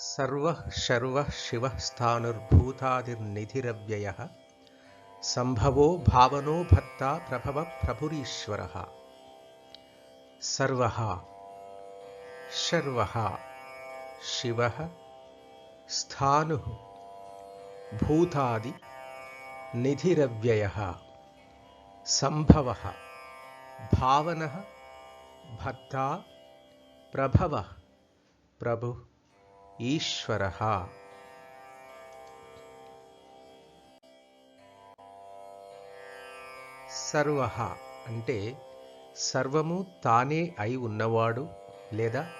सर्वः शर्वः शिवः स्थानुर्भूतादिर्निधिरव्ययः सम्भवो भावनो भक्ता प्रभवः प्रभुरीश्वरः। सर्वः शर्वः शिवः स्थाणुः भूतादिनिधिरव्ययः सम्भवः भावनः भक्ता प्रभवः प्रभुः। ఈశ్వర. సర్వ అంటే సర్వము తానే అయి ఉన్నవాడు లేదా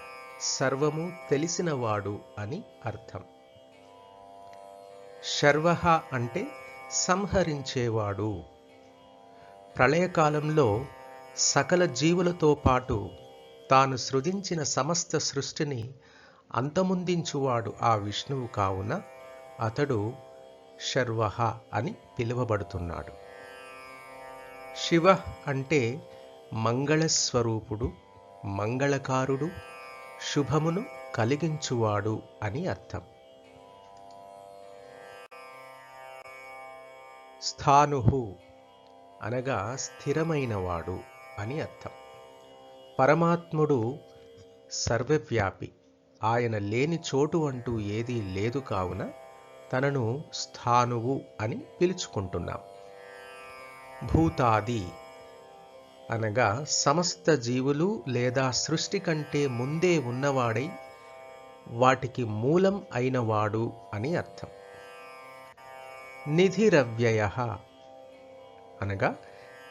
సర్వము తెలిసినవాడు అని అర్థం. శర్వ అంటే సంహరించేవాడు. ప్రళయకాలంలో సకల జీవులతో పాటు తాను సృజించిన సమస్త సృష్టిని అంతమొందించువాడు ఆ విష్ణువు కావున అతడు శర్వహ అని పిలువబడుతున్నాడు. శివ అంటే మంగళస్వరూపుడు మంగళకారుడు శుభమును కలిగించువాడు అని అర్థం. స్థానుహు అనగా స్థిరమైనవాడు అని అర్థం. పరమాత్ముడు సర్వవ్యాపి ఆయన లేని చోటు అంటూ ఏదీ లేదు కావున తనను స్థానువు అని పిలుచుకుంటున్నాం. భూతాది అనగా సమస్త జీవులు లేదా సృష్టి కంటే ముందే ఉన్నవాడై వాటికి మూలం అయినవాడు అని అర్థం. నిధిరవ్యయ అనగా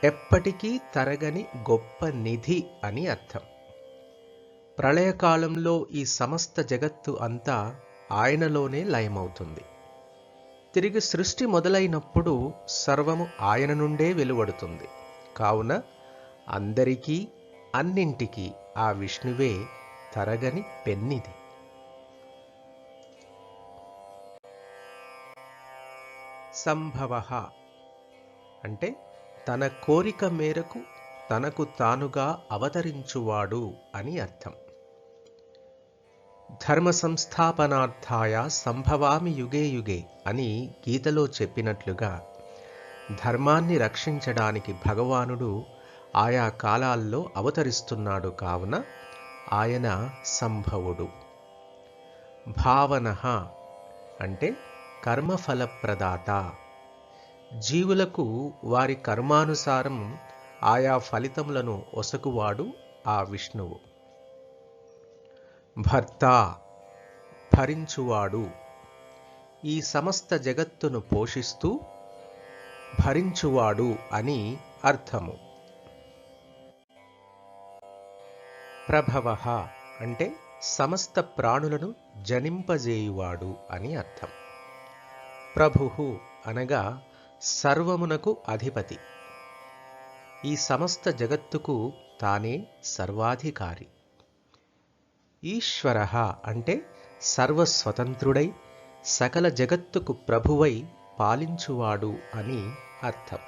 ఎప్పటికీ తరగని గొప్ప నిధి అని అర్థం. ప్రళయకాలంలో ఈ సమస్త జగత్తు అంతా ఆయనలోనే లయమవుతుంది. తిరిగి సృష్టి మొదలైనప్పుడు సర్వము ఆయన నుండే వెలువడుతుంది. కావున అందరికీ అన్నింటికీ ఆ విష్ణువే తరగని పెన్నిది సంభవ. అంటే తన కోరిక మేరకు తనకు తానుగా అవతరించువాడు అని అర్థం. ధర్మ సంస్థాపనార్థాయ సంభవామి యుగే యుగే అని గీతలో చెప్పినట్లుగా ధర్మాన్ని రక్షించడానికి భగవానుడు ఆయా కాలాల్లో అవతరిస్తున్నాడు కావున ఆయన సంభవుడు. భావన అంటే కర్మఫలప్రదాత. జీవులకు వారి కర్మానుసారం ఆయా ఫలితములను ఒసగువాడు ఆ విష్ణువు. భర్త భరించువాడు. ఈ సమస్త జగత్తును పోషిస్తూ భరించువాడు అని అర్థము. ప్రభవ అంటే సమస్త ప్రాణులను జనింపజేయువాడు అని అర్థం. ప్రభు అనగా సర్వమునకు అధిపతి. ఈ సమస్త జగత్తుకు తానే సర్వాధికారి. ఈశ్వర అంటే సర్వస్వతంత్రుడై సకల జగత్తుకు ప్రభువై పాలించువాడు అని అర్థం.